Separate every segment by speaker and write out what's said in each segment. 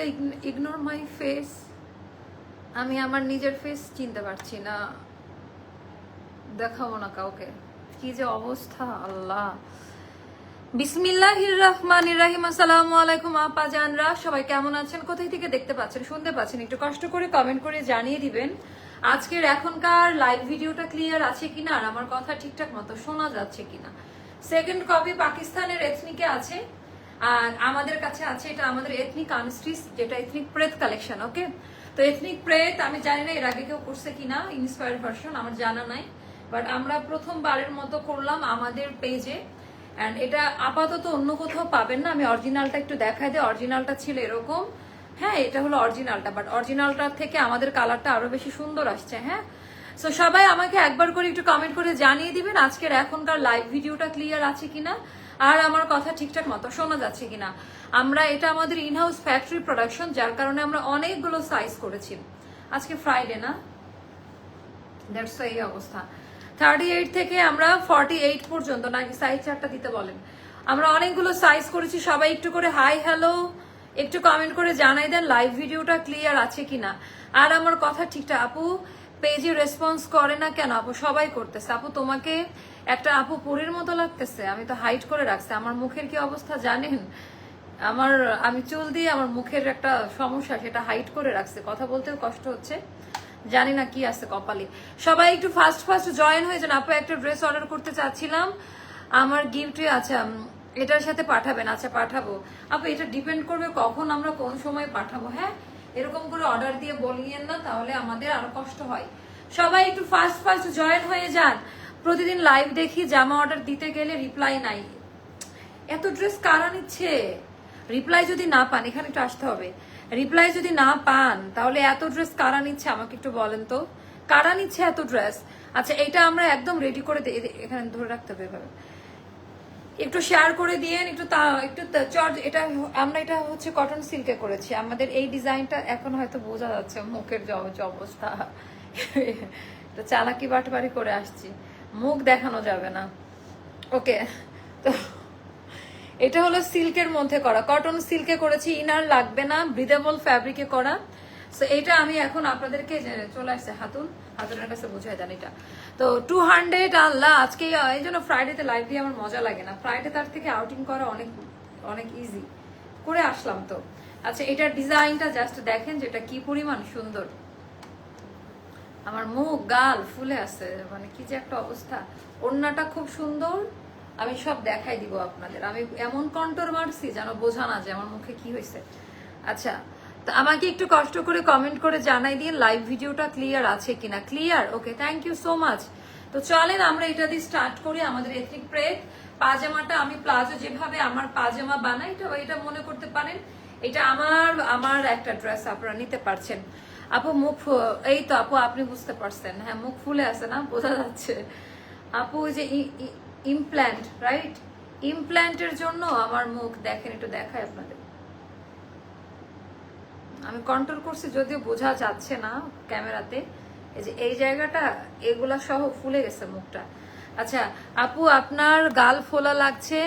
Speaker 1: I ignore my face আমি আমার নিজের ফেস চিনতে পারছি না। দেখাবো না কাউকে। কি যে অবস্থা, আল্লাহ। বিসমিল্লাহির রহমানির রাহিম। আসসালামু আলাইকুম আপা জানরা, সবাই কেমন আছেন? কোথায় থেকে দেখতে পাচ্ছেন, শুনতে পাচ্ছেন? একটু কষ্ট করে কমেন্ট করে জানিয়ে দিবেন, আজকের এখনকার লাইভ ভিডিওটা ক্লিয়ার আছে কিনা আর আমার কথা ঠিকঠাক মতো শোনা যাচ্ছে কিনা। সেকেন্ড কপি পাকিস্তানের এথনিকে আছে। আর আমাদের কাছে আছে এটা আমাদের এথনিক আনস্ট্রিস যেটা এথনিক প্রেত কালেকশন ওকে তো এথনিক প্রেত আমি জানি না এর আগে কেউ করছে কিনা ইন্সপায়ার ভার্সন আমার জানা নাই। বাট আমরা প্রথমবারের মতো করলাম আমাদের পেজে অ্যান্ড এটা আপাতত অন্য কোথাও পাবেন না, আমি অরিজিনালটা একটু দেখাই দিই অরিজিনালটা ছিল এরকম। হ্যাঁ এটা হলো অরিজিনালটা বাট অরিজিনালটার থেকে আমাদের কালারটা আরও বেশি সুন্দর আসছে হ্যাঁ? সো সবাই আমাকে একবার করে একটু কমেন্ট করে জানিয়ে দিবেন, আজকের এখনকার লাইভ ভিডিওটা ক্লিয়ার আছে কিনা। আর আমার কথা ঠিকঠাক মতো শোনা যাচ্ছে কিনা? আমরা, এটা আমাদের ইনহাউস ফ্যাক্টরি প্রোডাকশন যার কারণে আমরা অনেকগুলো সাইজ করেছি। আজকে ফ্রাইডে না? দ্যাটস এই অবস্থা। থার্টি এইট থেকে আমরা ফর্টি এইট পর্যন্ত, নাকি সাইজ চারটা দিতে বলেন। আমরা অনেকগুলো সাইজ করেছি, সবাই একটু করে হাই হ্যালো একটু কমেন্ট করে জানাই দেন লাইভ ভিডিওটা ক্লিয়ার আছে কিনা। আর আমার কথা ঠিকঠাক, আপু পেজে রেসপন্স করে না কেন? আপু, সবাই করতেছে। আপু, তোমাকে একটা আপু পুরীর মতো লাগতেছে। আমি তো হাইট করে রাখছি। আমার মুখের কি অবস্থা জানেন? আমার, আমি চুল দিয়ে আমার মুখের একটা সমস্যা, সেটা হাইট করে রাখছে। কথা বলতেও কষ্ট হচ্ছে। জানি না কি আছে কপালে। সবাই একটু ফাস্ট ফাস্ট জয়েন হয়ে যান। আপু, একটা ড্রেস অর্ডার করতে চাচ্ছিলাম। আমার গিফটে আচ্ছা এটার সাথে পাঠাবেন। আচ্ছা পাঠাবো। আপু, এটা ডিপেন্ড করবে কখন আমরা কোন সময় পাঠাবো হ্যাঁ? এরকম করে অর্ডার দিয়ে বলিয়েন না, তাহলে আমাদের আরও কষ্ট হয়। সবাই একটু ফার্স্ট ফার্স্ট জয়েন হয়ে যান। প্রতিদিন লাইভ দেখি, জামা অর্ডার দিতে গেলে রিপ্লাই নাই। এত ড্রেস কারা নিচ্ছে? রিপ্লাই যদি না পান, এখানে একটু আসতে হবে। রিপ্লাই যদি না পান, তাহলে এত ড্রেস কারা নিচ্ছে? আমাকে একটু বলেন তো। কারা নিচ্ছে এত ড্রেস আচ্ছা এটা আমরা একদম রেডি করে এখানে ধরে রাখতে হবে এভাবে। একটু শেয়ার করে দিয়েন, একটু তা- একটু চট এটা আমরা এটা হচ্ছে কটন সিল্কে করেছি। আমাদের এই ডিজাইনটা এখন হয়তো বোঝা যাচ্ছে মুখের অবস্থা। তো চালাকি বাটবারি করে আসছি। মুখ দেখানো যাবে না। ওকে তো এটা হলো সিল্কের মধ্যে করা। কটন সিল্কে করেছি ইনার লাগবে না ব্রিদেবল ফ্যাব্রিকে করা। সো এটা আমি এখন আপনাদেরকে চলে আসছে হাতুন, হাতুনের কাছে বুঝাই দেন এটা। তো টু হান্ড্রেড আল্লাহ, আজকে এই জন্য ফ্রাইডেতে লাইভ দিয়ে আমার মজা লাগে না। ফ্রাইডে তার থেকে আউটিং করা অনেক অনেক ইজি করে আসলাম তো। আচ্ছা এটার ডিজাইনটা জাস্ট দেখেন যেটা কি পরিমাণ সুন্দর। আমার মুখ, গাল ফুলে আছে মানে কি যে একটা অবস্থা। ওড়নাটা খুব সুন্দর। আমি সব দেখাই দিব আপনাদের। আমি এমন কন্ট্রোল মারছি যেন বোঝা না যে আমার মুখে কি হয়েছে। আচ্ছা তো আমাকে একটু কষ্ট করে কমেন্ট করে জানাই দিন লাইভ ভিডিওটা ক্লিয়ার আছে কিনা। Clear okay thank you so much তো চলেন, আমরা এটা দিয়ে স্টার্ট করি আমাদের এথনিক প্রেড পাজামাটা আমি প্লাজো যেভাবে আমার পাজামা বানাই, এটা এটা মনে করতে পারেন, এটা আমার আমার একটা ড্রেস আপনারা নিতে পারছেন। আপু, মুখ এই তো আপু, আপনি বুঝতে পারছেন। হ্যাঁ মুখ ফুলে আছে না? বোঝা যাচ্ছে। আপু যে ইমপ্ল্যান্ট রাইট ইমপ্ল্যান্টের জন্য আমার মুখ, দেখেন, একটু দেখায় আপনাদের। আমি কন্ট্রোল করছি যদিও বোঝা যাচ্ছে না ক্যামেরাতে। এই যে এই জায়গাটা, এগুলা সহ ফুলে গেছে মুখটা। আচ্ছা আপু, আপনার গাল ফোলা লাগছে?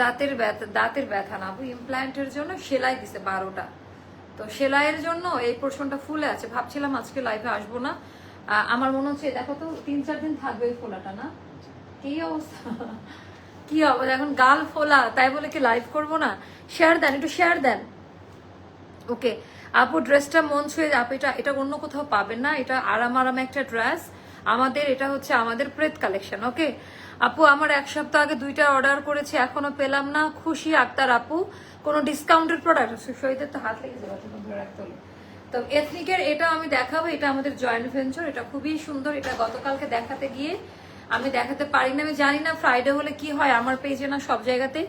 Speaker 1: দাঁতের ব্যথা দাঁতের ব্যথা না। আপু ইমপ্ল্যান্টের জন্য সেলাই দিছে বারোটা। তো সেলাইয়ের জন্য এই পোর্শনটা ফুলে আছে। ভাবছিলাম আজকে লাইভে আসব না। আমার মনে হচ্ছে, দেখো তো, তিন চার দিন থাকবে এই ফোলাটা, না? কি অবস্থা? কি অবস্থা? এখন গাল ফোলা, তাই বলে কি লাইভ করব না? শেয়ার দেন, একটু শেয়ার দেন। ওকে আপু ড্রেসটা মন ছুঁয়ে আপু, এটা এটা অন্য কোথাও পাবেন না। এটা আরাম আরাম একটা ড্রেস আমাদের, এটা হচ্ছে আমাদের প্রেত কালেকশন ওকে আপু, আমার এক সপ্তাহ আগে দুইটা অর্ডার করেছি, এখনও পেলাম না। খুশি আক্তার আপু। কোনো ডিসকাউন্টেড প্রোডাক্ট শহীদের তো হাত লেগে যাবে রাখতে তো এথনিকের এটা আমি দেখাবো, এটা আমাদের জয়েন্ট ভেঞ্চার এটা খুবই সুন্দর। এটা গতকালকে দেখাতে গিয়ে আমি দেখাতে পারি না। আমি জানি না ফ্রাইডে হলে কি হয়, আমার পেজে না সব জায়গাতে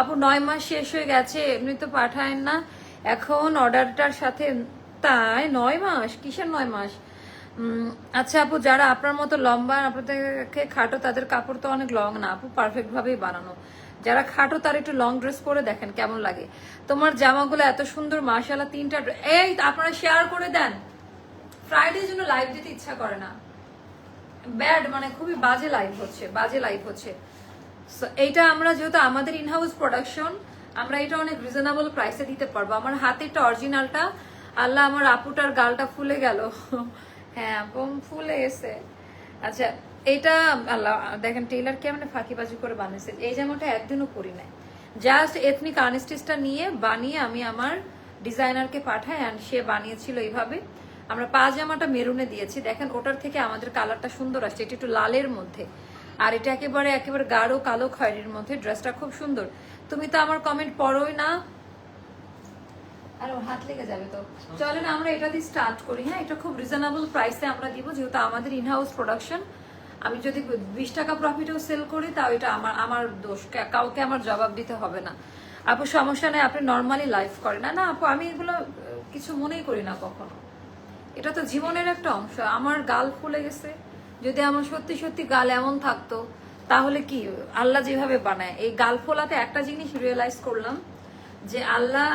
Speaker 1: আপু, নয় মাস শেষ হয়ে গেছে, এমনি তো পাঠায় না। এখন অর্ডারটার সাথে তাই নয় মাস? কিসের নয় মাস? আচ্ছা আপু, যারা আপনার মতো লম্বা, আপনাদেরকে খাটো, তাদের কাপড় তো অনেক লং না। আপু পারফেক্ট ভাবেই বানানো। যারা খাটো, তার একটু লং ড্রেস পরে দেখেন কেমন লাগে। তোমার জামাগুলো এত সুন্দর মাশাল্লাহ তিনটা এই, আপনারা শেয়ার করে দেন। ফ্রাইডে জন্য লাইভ দিতে ইচ্ছা করে না। ব্যাড মানে খুবই বাজে লাইভ হচ্ছে, বাজে লাইভ হচ্ছে। এইটা আমরা যেহেতু আমাদের ইনহাউস প্রোডাকশন আমরা এটা অনেক রিজনেবল প্রাইসে দিতে পারব। আমার হাতেরটা অরিজিনালটা আল্লাহ আমার আপুটার গালটা ফুলে গেল। হ্যাঁ বোম ফুলে গেছে। আচ্ছা এটা আল্লাহ, দেখেন টেইলার কেমন ফাঁকিবাজি করে বানিয়েছে। এই জামাটা একদিনও পরি নাই। জাস্ট এথনিক আর্নিস্টিসটা নিয়ে বানিয়ে আমি আমার ডিজাইনারকে পাঠাই অ্যান্ড সে বানিয়েছিল এইভাবে। আমরা পাজামাটা মেরুনে দিয়েছি। দেখেন, ওটার থেকে আমাদের কালারটা সুন্দর আসছে। এটা একটু লালের মধ্যে। আর এটা একেবারে একেবারে গাঢ় কালো খয়েরির মধ্যে। ড্রেসটা খুব সুন্দর। তুমি তো আমার কমেন্ট পড়োই না। আর হাত লেগে যাবে তো। চলেন আমরা এটা দিয়ে স্টার্ট করি হ্যাঁ? এটা খুব রিজনেবল প্রাইসে আমরা দিব যেহেতু আমাদের ইনহাউস প্রোডাকশন আমি যদি বিশ টাকা প্রফিটেও সেল করি তাও এটা আমার আমার দোষ। কাউকে আমার জবাব দিতে হবে না। আপু সমস্যা নেই আপনি নর্মালি লাইফ করেন। না না আপু আমি এগুলো কিছু মনেই করি না কখনো। এটা তো জীবনের একটা অংশ। আমার গাল ফুলে গেছে। যদি আমার সত্যি সত্যি গাল এমন থাকতো তাহলে কি, আল্লাহ যেভাবে বানায়। এই গাল ফোলাতে একটা জিনিস রিয়েলাইজ করলাম, যে আল্লাহ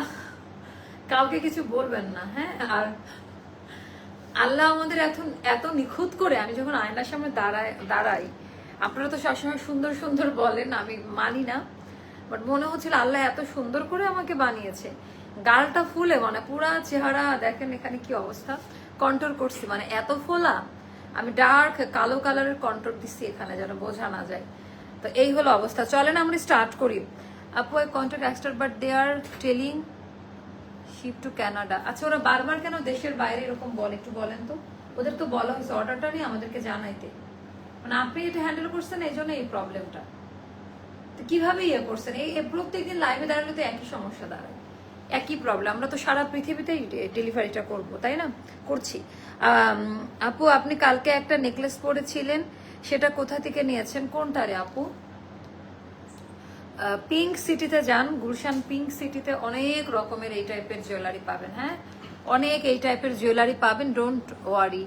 Speaker 1: কাউকে কিছু বলবেন না হ্যাঁ? আর আল্লাহ আমাদের এত এত নিখুঁত করে, আমি যখন আয়নার সামনে দাঁড়াই দাঁড়াই, আপনারা তো সবসময় সুন্দর সুন্দর বলেন, আমি মানি না বাট মনে হচ্ছিল আল্লাহ এত সুন্দর করে আমাকে বানিয়েছে। গালটা ফুলে মানে পুরা চেহারা, দেখেন এখানে কি অবস্থা, কন্ট্রোল করছি মানে এত ফোলা আমি ডার্ক কালো কালারের কন্ট্রোল দিচ্ছি এখানে যেন বোঝা না যায়। তো এই হলো অবস্থা। চলেন আমরা স্টার্ট করি। আপু I contact extra but they are telling ship to Canada আচ্ছা ওরা বারবার কেন দেশের বাইরে এরকম বলে? একটু বলেন তো। ওদের তো বলা হয়েছে অর্ডারটা নিয়ে আমাদেরকে জানাইতে। মানে আপনি এটা হ্যান্ডেল করছেন, এই জন্য এই প্রবলেমটা তো কীভাবে ইয়ে করছেন? এই প্রত্যেকদিন লাইভে দাঁড়ালে তো একই সমস্যা দাঁড়ায়। একই প্রবলেম আমরা তো সারা পৃথিবীতেই ডেলিভারিটা করব, তাই না? করছি। আপু, আপনি কালকে একটা নেকলেস পরেছিলেন, সেটা কোথা থেকে নিয়েছেন? কোনটা রে আপু? পিঙ্ক সিটিতে যান, গুলশান পিঙ্ক সিটিতে অনেক রকমের এই টাইপের জুয়েলারি পাবেন হ্যাঁ? অনেক এই টাইপের জুয়েলারি পাবেন ডোন্ট ওয়ারি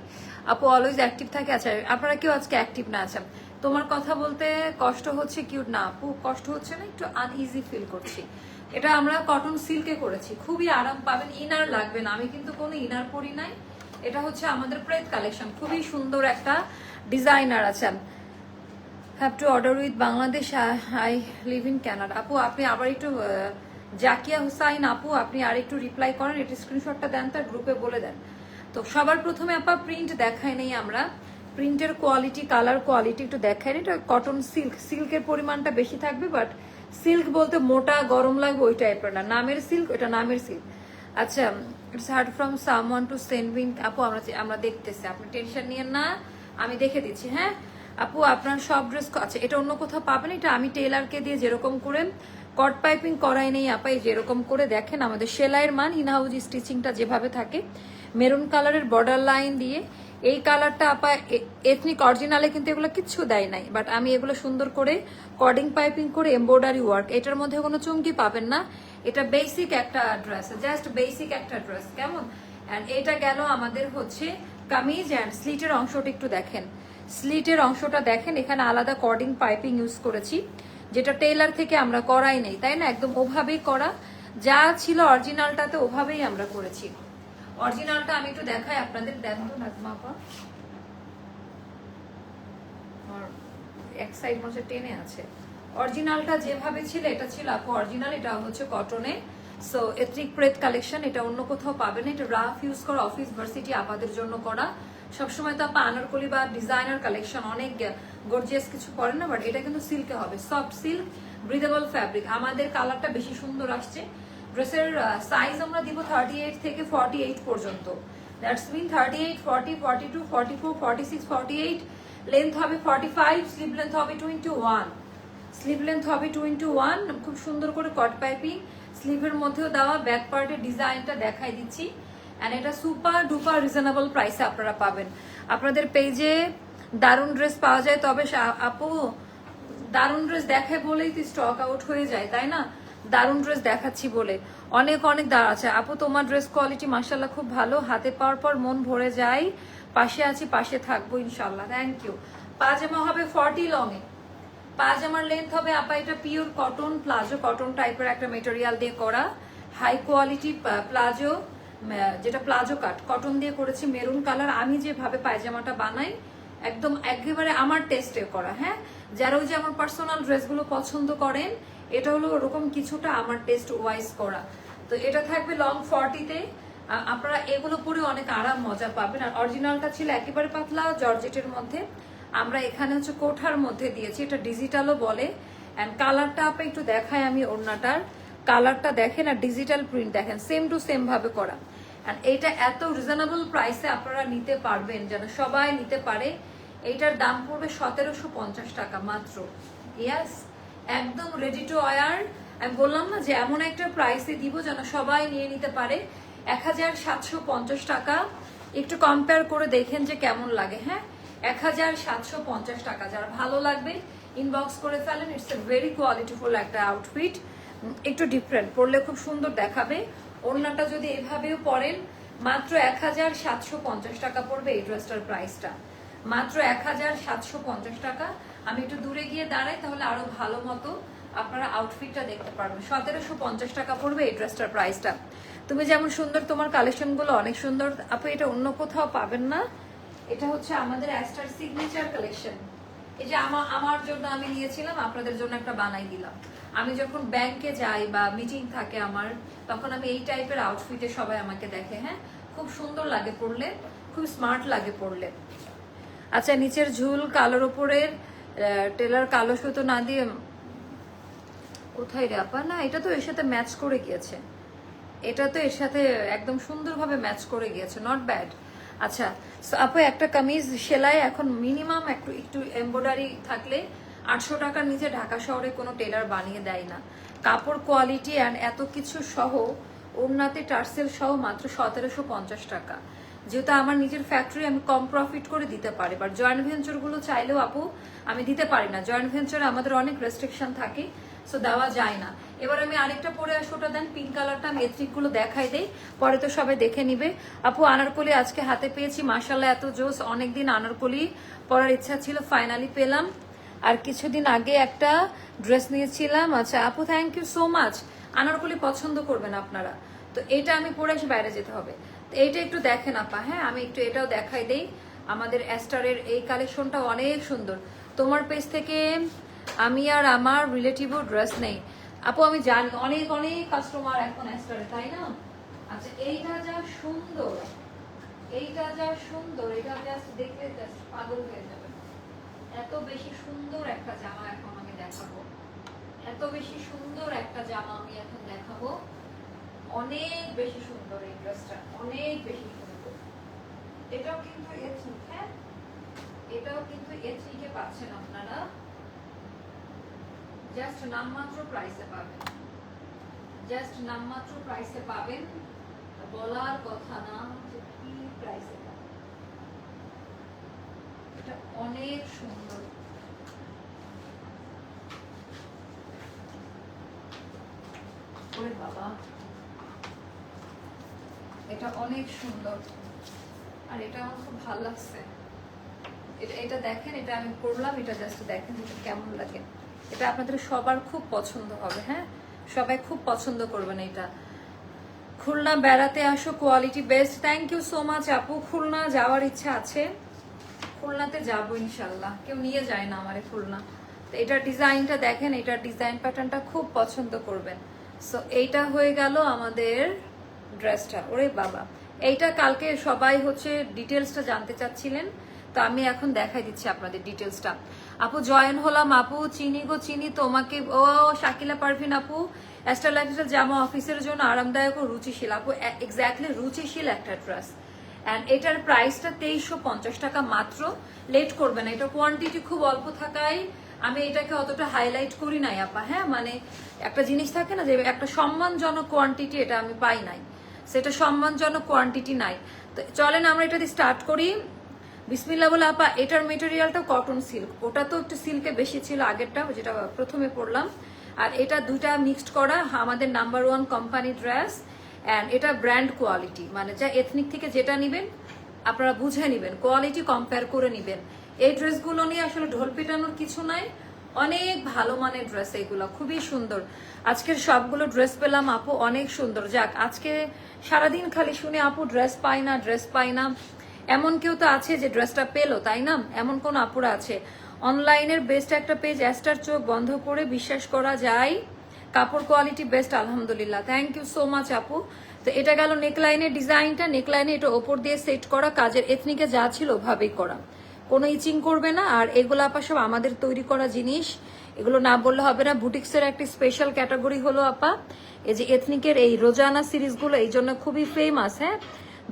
Speaker 1: আপু অলওয়েজ অ্যাক্টিভ থাকে আচ্ছা আপনারা কেউ আজকে অ্যাক্টিভ না আছেন? তোমার কথা বলতে কষ্ট হচ্ছে কিউট না, আপু। কষ্ট হচ্ছে না, একটু আনইজি ফিল করছি। এটা আমরা কটন সিল্কে করেছি। খুবই আরাম পাবেন ইনার লাগবে না। আমি কিন্তু কোনো ইনার পরি নাই। এটা হচ্ছে আমাদের প্রেত কালেকশন খুবই সুন্দর একটা ডিজাইনার আছে have to order with Bangladesh I live in Canada আপু, আপনি আবার একটু জাকিয়া হুসাইন আপু, আপনি আর একটু রিপ্লাই করেন এটা স্ক্রিনশটটা দেন, তার গ্রুপে বলে দেন। তো সবার প্রথমে আপা প্রিন্ট দেখাই নেই আমরা। প্রিন্টের কোয়ালিটি কালার কোয়ালিটি একটু দেখাই। এটা কটন সিল্ক সিল্কের পরিমাণটা বেশি থাকবে বাট সিল্ক বলতে মোটা, গরম লাগবে, ওই টাইপের না। নামের সিল্ক ওটা নামের সিল্ক। আচ্ছা it's hard from someone to sending আপু, আমরা আমরা দেখতেছি। আপনি টেনশন নিয়েন না, আমি দেখে দিচ্ছি হ্যাঁ? আপু, আপনার সব ড্রেস আচ্ছা এটা অন্য কোথাও পাবেন? এটা আমি টেলারকে দিয়ে যেরকম করে কট পাইপিং করাই নেই আপাই যেরকম করে দেখেন, আমাদের সেলাইয়ের মান ইনহাউজ স্টিচিংটা যেভাবে থাকে। মেরুন কালারের বর্ডার লাইন দিয়ে, এই কালারটা আপা এথনিক অরিজিনালে কিন্তু এগুলো কিচ্ছু দেয় নাই বাট আমি এগুলো সুন্দর করে কর্ডিং পাইপিং করে এমব্রয়ডারি ওয়ার্ক এটার মধ্যে কোনো চুমকি পাবেন না, এটা বেসিক একটা ড্রেস জাস্ট বেসিক একটা ড্রেস কেমন? অ্যান্ড এটা গেল আমাদের হচ্ছে কামিজ অ্যান্ড স্লিটের অংশটা একটু দেখেন স্লিটের অংশটা দেখেন, এখানে আলাদা কর্ডিং পাইপিং ইউজ করেছি, যেটা টেলার থেকে আমরা করাই নেই, তাই না? একদম ওভাবেই করা, যা ছিল অরিজিনালটাতে ওভাবেই আমরা করেছি। অরিজিনালটা আমি একটু দেখাই আপনাদের দেন তো নাজমা আপা এক সাইড মধ্যে টেনে আছে। অরিজিনালটা যেভাবে ছিল, এটা ছিল আপু অরিজিনাল এটা হচ্ছে কটনে সো এথনিক প্রেত কালেকশন এটা অন্য কোথাও পাবেন এটা রাফ ইউজ করা অফিস ভার্সিটি আপাদের জন্য করা। সবসময় তো আপা আনারকলি বা ডিজাইনার কালেকশন অনেক গর্জিয়াস কিছু পড়েন না বাট এটা কিন্তু সিল্কে হবে। সফট সিল্ক ব্রিদেবল ফ্যাব্রিক আমাদের কালারটা বেশি সুন্দর আসছে। ড্রেসের সাইজ আমরা দিব থার্টি এইট থেকে ফর্টি এইট পর্যন্ত। That's mean thirty eight forty forty two forty four forty six forty eight length হবে ফর্টি ফাইভ স্লিভ লেন্থ হবে টোয়েন্টি ওয়ান স্লিভ লেন্থ হবে টু ইন্টু ওয়ান খুব সুন্দর করে কট পাইপিং স্লিভের মধ্যেও দেওয়া ব্যাক পার্টের ডিজাইনটা দেখাই দিচ্ছি। অ্যান্ড এটা সুপার ডুপার রিজনেবল প্রাইসে আপনারা পাবেন। আপনাদের পেজে দারুণ ড্রেস পাওয়া যায়, তবে আপু, দারুণ ড্রেস দেখায় বলেই তো স্টক আউট হয়ে যায়, তাই না? দারুণ ড্রেস দেখাচ্ছি বলে। অনেক অনেক দাঁড় আছে আপু, তোমার ড্রেস কোয়ালিটি মাসাল্লাহ খুব ভালো। হাতে পাওয়ার পর মন ভরে যায়। পাশে আছি, পাশে থাকব ইনশাল্লাহ থ্যাংক ইউ পাজামা হবে ফর্টি লং এ পাজামার লেন্থ হবে, আপা, এটা পিওর কটন প্লাজো কটন টাইপের একটা মেটেরিয়াল দিয়ে করা। হাই কোয়ালিটি প্লাজো যেটা প্লাজো কাট কটন দিয়ে করেছি মেরুন কালার আমি যেভাবে পায়জামাটা বানাই, একদম একেবারে আমার টেস্টে করা হ্যাঁ? যারা ওই যে আমার পার্সোনাল ড্রেসগুলো পছন্দ করেন এটা হলো ওরকম কিছুটা আমার টেস্ট ওয়াইজ করা। তো এটা থাকবে লং ফর্টিতে আপনারা এগুলো পরে অনেক আরাম মজা পাবেন। আর অরিজিনালটা ছিল একেবারে পাতলা জর্জেটের মধ্যে। আমরা এখানে হচ্ছে কোঠার মধ্যে দিয়েছি। এটা ডিজিটালও বলে। অ্যান্ড কালারটা আপনি একটু দেখাই আমি ওড়নাটার। কালারটা দেখেন আর ডিজিটাল প্রিন্ট দেখেন। সেম টু সেম ভাবে করা। অ্যান্ড এইটা এত রিজনেবল প্রাইসে আপনারা নিতে পারবেন, যেন সবাই নিতে পারে। এইটার দাম পড়বে সতেরোশো পঞ্চাশ টাকা মাত্র। ইয়াস একদম রেডি টু ওয়ার আমি বললাম না যে এমন একটা প্রাইসে দিব যেন সবাই নিয়ে নিতে পারে। এক হাজার সাতশো পঞ্চাশ টাকা। একটু কম্পেয়ার করে দেখেন যে কেমন লাগে হ্যাঁ? এক হাজার সাতশো পঞ্চাশ টাকা। যারা ভালো লাগবে ইনবক্স করে ফেলেন। ইটস এ ভেরি কোয়ালিটিফুল একটা আউটফিট একটু ডিফারেন্ট পরলে খুব সুন্দর দেখাবে। ওড়নাটা যদি এভাবেও পরেন, মাত্র এক হাজার সাতশো পঞ্চাশ টাকা পড়বে এই ড্রেসটার প্রাইসটা মাত্র এক হাজার সাতশো পঞ্চাশ টাকা। আমি একটু দূরে গিয়ে দাঁড়াই, তাহলে আরও ভালো মতো আপনারা আউটফিটটা দেখতে পারবেন। সতেরোশো পঞ্চাশ টাকা পড়বে এই ড্রেসটার প্রাইসটা তুমি যেমন সুন্দর তোমার কালেকশনগুলো অনেক সুন্দর, আপু, এটা অন্য কোথাও পাবেন না। এটা হচ্ছে আমাদের অ্যাস্টার সিগনেচার কালেকশন এই যে আমার আমার জন্য আমি নিয়েছিলাম, আপনাদের জন্য একটা বানাই দিলাম। আমি যখন ব্যাংকে যাই বা মিটিং থাকে আমার, তখন আমি এই টাইপের আউটফিটে সবাই আমাকে দেখে হ্যাঁ? খুব সুন্দর লাগে পড়লে খুব স্মার্ট লাগে পড়লে আচ্ছা নিচের ঝুল কালোর ওপরের টেলার কালো সুতো না দিয়ে কোথায় রে আপা? না, এটা তো এর সাথে ম্যাচ করে গিয়েছে। এটা তো এর সাথে একদম সুন্দরভাবে ম্যাচ করে গিয়েছে নট ব্যাড আচ্ছা আপু, একটা কামিজ সেলাই এখন মিনিমাম একটু একটু এমব্রয়ডারি থাকলে আটশো টাকার নিচে ঢাকা শহরে কোনো টেলার বানিয়ে দেয় না। কাপড় কোয়ালিটি অ্যান্ড এত কিছু সহ, ওড়নাতে টার্সেল সহ মাত্র সতেরোশো পঞ্চাশ টাকা। যেহেতু আমার নিজের ফ্যাক্টরি আমি কম প্রফিট করে দিতে পারি। বাট জয়েন্ট ভেঞ্চারগুলো চাইলেও আপু, আমি দিতে পারি না। জয়েন্ট ভেঞ্চারে আমাদের অনেক রেস্ট্রিকশন থাকে সো দেওয়া যায় না। এবার আমি আরেকটা পরে আসি, ওটা দেন পিঙ্ক কালারটা আমি এথনিকগুলো দেখাই দেই, পরে তো সবাই দেখে নিবে। আপু, আনারকলি আজকে হাতে পেয়েছি মাসাল্লাহ এত জোস। অনেকদিন আনারকলি পরার ইচ্ছা ছিল ফাইনালি পেলাম। আর কিছুদিন আগে একটা ড্রেস নিয়েছিলাম। আচ্ছা আপু thank you so much Anarkali পছন্দ করবেন আপনারা। তো এটা আমি পরে এসে বাইরে যেতে হবে। এইটা একটু দেখেন আপা হ্যাঁ? আমি একটু এটাও দেখাই দেই। আমাদের অ্যাস্টারের এই কালেকশনটা অনেক সুন্দর। তোমার পেজ থেকে আমি আর আমার রিলেটিভও ড্রেস নেই। আপু, আমি জানি, অনেক অনেক কাস্টমার এখন অ্যাস্টারে, তাই না? আচ্ছা এইটা যা সুন্দর, এইটা যা সুন্দর, এটা জাস্ট দেখলে পাগল হয়ে যাবে। এত বেশি সুন্দর একটা জামা এখন আমি দেখাবো। এত বেশি সুন্দর একটা জামা আমি এখন দেখাবো। অনেক বেশি সুন্দর এই ড্রেসটা, অনেক বেশি সুন্দর। এটাও কিন্তু এথনিক হ্যাঁ? এটাও কিন্তু এথনিকে পাচ্ছেন আপনারা। জাস্ট নামমাত্র প্রাইসে পাবেন। জাস্ট নামমাত্র প্রাইসে পাবেন। বলার কথা না যে কি প্রাইসে পাবেন। এটা অনেক সুন্দর। বাবা। এটা অনেক সুন্দর। আর এটা আমার খুব ভালো লাগছে। এটা এটা দেখেন, এটা আমি করলাম, এটা জাস্ট দেখেন এটা কেমন লাগে। এটা আপনাদের সবার খুব পছন্দ হবে হ্যাঁ? সবাই খুব পছন্দ করবেন এটা। খুলনা বেড়াতে আসো quality best thank you so much আপু। খুলনা যাওয়ার ইচ্ছা আছে। খুলনাতে যাব ইনশাল্লাহ কেউ নিয়ে যায় না আমারে খুলনা। তো এটার ডিজাইনটা দেখেন এটার ডিজাইন প্যাটার্নটা খুব পছন্দ করবেন। সো এইটা হয়ে গেল আমাদের ড্রেসটা ওরে বাবা। এইটা কালকে সবাই হচ্ছে ডিটেলসটা জানতে চাচ্ছিলেন, তো আমি এখন দেখাই দিচ্ছি আপনাদের ডিটেলসটা আপু, জয়েন হলাম। আপু, চিনি গো, চিনি তোমাকে। ও, শাকিলা পারভিন আপু অ্যাস্টার লাইফস্টাইল জামা অফিসের জন্য আরামদায়ক ও রুচিশীল। আপু এক্স্যাক্টলি রুচিশীল একটা ড্রেস অ্যান্ড এটার প্রাইসটা তেইশশো পঞ্চাশ টাকা মাত্র। লেট করবে না। এটা কোয়ান্টিটি খুব অল্প থাকায় আমি এটাকে অতটা হাইলাইট করি নাই, আপা। হ্যাঁ মানে একটা জিনিস থাকে না যে একটা সম্মানজনক কোয়ান্টিটি এটা আমি পাই নাই। সেটা সম্মানজনক কোয়ান্টিটি নাই। তো চলেন আমরা এটা দিয়ে স্টার্ট করি। বিসমিল্লা বলে, আপা, এটার মেটেরিয়ালটা কটন সিল্ক ওটা তো একটু সিল্কে বেশি ছিল আগেরটা, যেটা প্রথমে পড়লাম। আর এটা দুটা মিক্সড করা, আমাদের number one company dress and এটা ব্র্যান্ড কোয়ালিটি মানে যা এথনিক থেকে যেটা নেবেন, আপনারা বুঝে নেবেন কোয়ালিটি কম্পেয়ার করে নেবেন। এই ড্রেসগুলো নিয়ে আসলে ঢোল পিটানোর কিছু নাই। অনেক ভালো মানের ড্রেস এগুলো, খুবই সুন্দর। আজকের সবগুলো ড্রেস পেলাম, আপু অনেক সুন্দর। যাক, আজকে সারাদিন খালি শুনে আপু ড্রেস পাই না ড্রেস পাই না। এমন কেউ তো আছে যে ড্রেসটা পেল, তাই না? এমন কোন আপুরা আছে। অনলাইনের বেস্ট একটা পেজ অ্যাস্টার চোখ বন্ধ করে বিশ্বাস করা যায়। কাপড় কোয়ালিটি বেস্ট আলহামদুলিল্লাহ। থ্যাংক ইউ সো মাচ আপু। তো এটা গেল নেকলাইনের ডিজাইনটা নেকলাইনে এটা ওপর দিয়ে সেট করা, কাজের এথনিকে যা ছিল ওভাবেই করা। কোনো ইচিং করবে না, আর এগুলো আপা সব আমাদের তৈরি করা জিনিস। এগুলো না বললে হবে না। বুটিক্সের একটি স্পেশাল ক্যাটাগরি হলো আপা, এই যে এথনিকের এই রোজানা সিরিজগুলো, এই জন্য খুবই ফেমাস হ্যাঁ?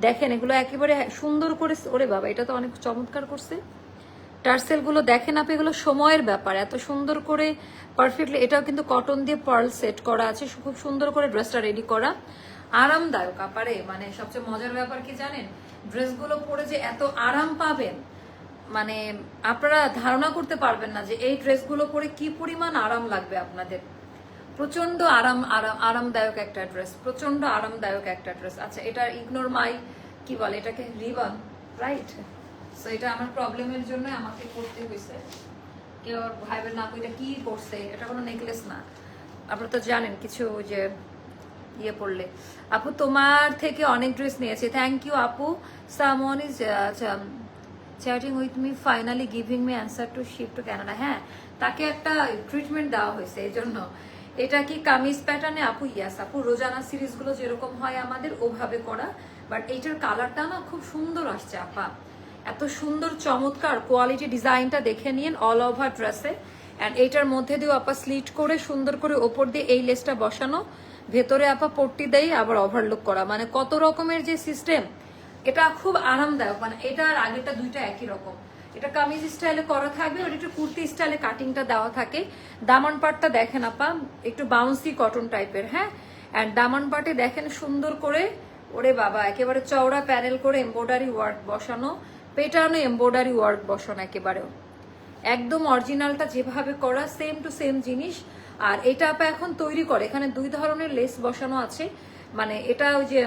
Speaker 1: দেখেন, এগুলো একেবারে সুন্দর করে ওরে বাবা, এটা তো অনেক চমৎকার করছে। টার্সেলগুলো দেখেন আপনি এগুলো সময়ের ব্যাপার। এত সুন্দর করে পারফেক্টলি এটাও কিন্তু কটন দিয়ে পার্ল সেট করা আছে। খুব সুন্দর করে ড্রেসটা রেডি করা। আরামদায়ক আপারে মানে সবচেয়ে মজার ব্যাপার কি জানেন? ড্রেসগুলো পরে যে এত আরাম পাবেন মানে আপনারা ধারণা করতে পারবেন না যে এই ড্রেসগুলো পরে কি পরিমাণ আরাম লাগবে আপনাদের। প্রচণ্ড আরাম আরাম, আরামদায়ক একটা ড্রেস প্রচণ্ড আরামদায়ক একটা ড্রেস। আচ্ছা এটা ইগনোর মাই কি বলে এটাকে রিবন রাইট সো এটা আমার প্রবলেমের জন্য আমাকে করতে হয়েছে। কেউ ভাইবেন না এটা কি করছে এটা কোনো নেকলেস না। আপনারা তো জানেন কিছু যে ইয়ে পড়লে আপু, তোমার থেকে অনেক ড্রেস নিয়েছি। থ্যাংক ইউ আপু। সামন ইজ আচ্ছা chatting with me finally giving me answer to shift to Canada হ্যাঁ তাকে একটা ট্রিটমেন্ট দেওয়া হয়েছে এই জন্য। এটা কি কামিজ প্যাটার্নে আপু ইয়াস আপু। রোজানা সিরিজগুলো যেরকম হয় আমাদের, ওভাবে করা। বাট এইটার কালারটা না খুব সুন্দর আসছে, আপা। এত সুন্দর, চমৎকার কোয়ালিটি ডিজাইনটা দেখে নিন অল ওভার ড্রেসে অ্যান্ড এইটার মধ্যে দিয়েও আপা স্লিট করে, সুন্দর করে ওপর দিয়ে এই লেসটা বসানো। ভেতরে আপা পট্টি দেয় আবার ওভারলুক করা। মানে কত রকমের যে সিস্টেম এটা খুব আরামদায়ক মানে এটা আর আগেটা দুইটা একই রকম। এটা কামিজ স্টাইলে করা থাকবে ওটা একটু কুর্তি স্টাইলে কাটিংটা দেওয়া থাকে। দামান পাটটা দেখেন আপা, একটু বাউন্সি কটন টাইপের হ্যাঁ? অ্যান্ড দামান পাটে দেখেন সুন্দর করে, ওরে বাবা, একেবারে চওড়া প্যানেল করে এমব্রয়ডারি ওয়ার্ক বসানো পেটানো এমব্রয়ডারি ওয়ার্ক বসানো একেবারেও। একদম অরিজিনালটা যেভাবে করা সেম টু সেম জিনিস। আর এটা আপা এখন তৈরি করে, এখানে দুই ধরনের লেস বসানো আছে। মানে এটা ওই যে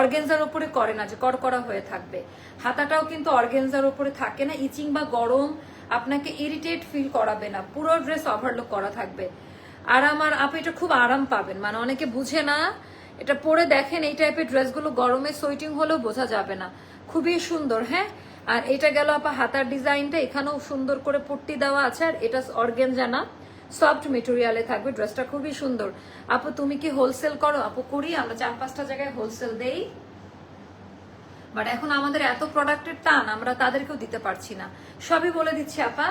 Speaker 1: অর্গেনজার উপরে করে না, যে কড়কড়া হয়ে থাকবে। হাতাটাও কিন্তু অর্গেনজার উপরে থাকে না, ইচিং বা গরম আপনাকে ইরিটেট ফিল করাবে না, পুরো ড্রেস ওভারলুক করা থাকবে। আর আমার আপনি এটা খুব আরাম পাবেন মানে অনেকে বুঝে না, এটা পরে দেখেন এই টাইপের ড্রেসগুলো গরমে সোয়েটিং হলেও বোঝা যাবে না। খুবই সুন্দর হ্যাঁ? আর এটা গেল আপা হাতার ডিজাইনটা এখানেও সুন্দর করে পট্টি দেওয়া আছে, আর এটা অর্গেনজা না। সফট মেটেরিয়ালে থাকবে ড্রেসটা খুবই সুন্দর। আপু, তুমি কি হোলসেল করো? আপু, করি, আমরা চার পাঁচটা জায়গায় হোলসেল দেই। বাট এখন আমাদের এত প্রোডাক্টের টান, আমরা তাদেরকেও দিতে পারছি না। সবই বলে দিচ্ছি, আপা,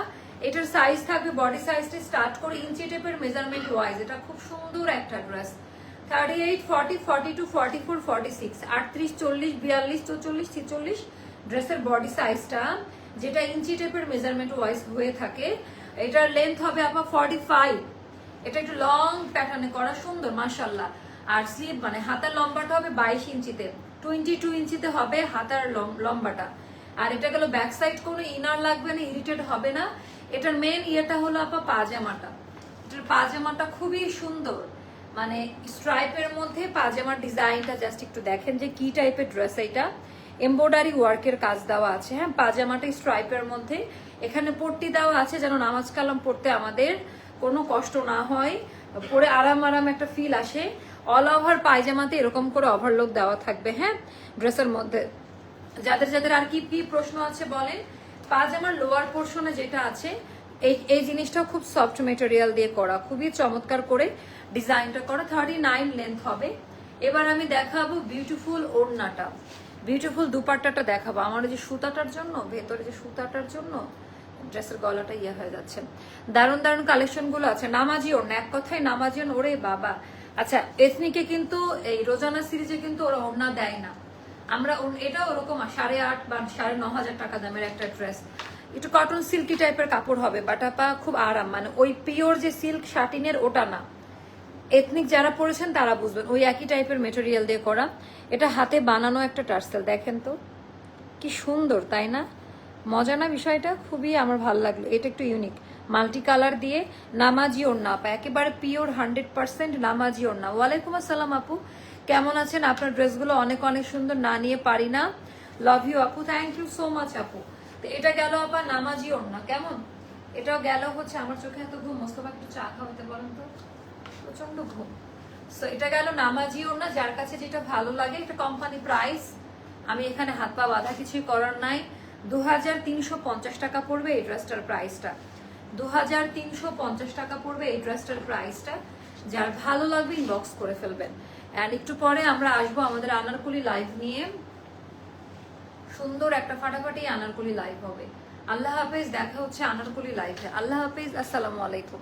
Speaker 1: এটার সাইজ থাকবে বডি সাইজটা স্টার্ট করে ইঞ্চি টেপের মেজারমেন্ট ওয়াইজ এটা খুব সুন্দর একটা dress thirty eight forty forty two forty four forty six আটত্রিশ, চল্লিশ, বিয়াল্লিশ, চৌচল্লিশ, ছিচল্লিশ ড্রেসের বডি সাইজটা যেটা ইঞ্চি টেপের মেজারমেন্ট ওয়াইজ হয়ে থাকে। এটার লেন্থ হবে আপা ফর্টি ফাইভ এটা একটু লং প্যাটার্নে করা সুন্দর মাসাল্লাহ আর স্লিভ মানে হাতার লম্বাটা হবে বাইশ ইঞ্চিতে। টোয়েন্টি টু ইঞ্চিতে হবে হাতার লম- লম্বাটা। আর এটা গেল ব্যাক সাইড কোনো ইনার লাগবে না ইরিটেড হবে না। এটার মেন ইয়েটা হলো আপা পাজামাটা। এটার পাজামাটা খুবই সুন্দর। মানে স্ট্রাইপের মধ্যে পাজামার ডিজাইনটা জাস্ট একটু দেখেন যে কি টাইপের ড্রেস এটা। এমব্রয়ডারি ওয়ার্কের কাজ দেওয়া আছে হ্যাঁ? পাজামাটা স্ট্রাইপের মধ্যে। এখানে পট্টি দেওয়া আছে যেন নামাজ কালাম পড়তে আমাদের কোনো কষ্ট না হয়। পরে আরাম আরাম একটা ফিল আসে। অল ওভার পায়জামাতে এরকম করে ওভারলোক দেওয়া থাকবে হ্যাঁ? ড্রেসের মধ্যে। যাদের যাদের আর কি কি প্রশ্ন আছে বলেন? পাজামার লোয়ার পোর্শনে যেটা আছে, এই এই জিনিসটাও খুব সফট মেটেরিয়াল দিয়ে করা। খুবই চমৎকার করে ডিজাইনটা করা। থার্টি নাইন লেন্থ হবে। এবার আমি দেখাবো বিউটিফুল ওড়নাটা। বিউটিফুল দুপাট্টাটা দেখাবো। আমার যে সুতাটার জন্য, ভেতরে যে সুতাটার জন্য ড্রেসের গলাটা ইয়ে হয়ে যাচ্ছে। দারুণ দারুণ কালেকশনগুলো আছে। নামাজি ওড়না এক কথায় নামাজি ওরে বাবা। আচ্ছা এথনিকে কিন্তু এই রোজানা সিরিজে কিন্তু ওরা ওড়না দেয় না। আমরা এটা ওরকম সাড়ে আট বা সাড়ে ন হাজার টাকা দামের একটা ড্রেস একটু কটন সিল্কি টাইপের কাপড় হবে বাট আপা খুব আরাম। মানে ওই পিওর যে সিল্ক শাটিনের ওটা না। এথনিক যারা পড়েছেন তারা বুঝবেন, ওই একই টাইপের মেটেরিয়াল দিয়ে করা। এটা হাতে বানানো একটা টার্সেল, দেখেন তো। কি সুন্দর, তাই না? মজা না বিষয়টা? খুবই আমার ভালো লাগল। এটা একটু ইউনিক মাল্টি কালার দিয়ে নামাজি ওড়না আপা একেবারে পিওর হান্ড্রেড পার্সেন্ট নামাজি ওড়না ওয়ালাইকুম আসসালাম আপু। কেমন আছেন? আপনার ড্রেসগুলো অনেক অনেক সুন্দর। না নিয়ে পারি না। লাভ ইউ আপু। থ্যাংক ইউ সো মাচ আপু। তো এটা গেল আপা নামাজি ওড়না কেমন? এটাও গেল হচ্ছে আমার চোখে এত ঘুম। মোস্তফা একটু চা খাওয়াতে বলেন তো। প্রচণ্ড ঘুম। সো এটা গেল নামাজি ওড়না যার কাছে যেটা ভালো লাগে, এটা কোম্পানি প্রাইস আমি এখানে হাত পা বাঁধা কিছুই করার নাই। দু টাকা পড়বে এই ড্রেসটার প্রাইসটা। দু টাকা পড়বে এই ড্রেসটার প্রাইসটা। যার ভালো লাগবে ইনবক্স করে ফেলবেন। অ্যান্ড একটু পরে আমরা আসব আমাদের আনারকুলি লাইভ নিয়ে। সুন্দর একটা ফাটাফাটি আনারকুলি লাইভ হবে। আল্লাহ হাফেজ, দেখা হচ্ছে আনারকুলি লাইভে আল্লাহ হাফেজ, আসসালামু আলাইকুম।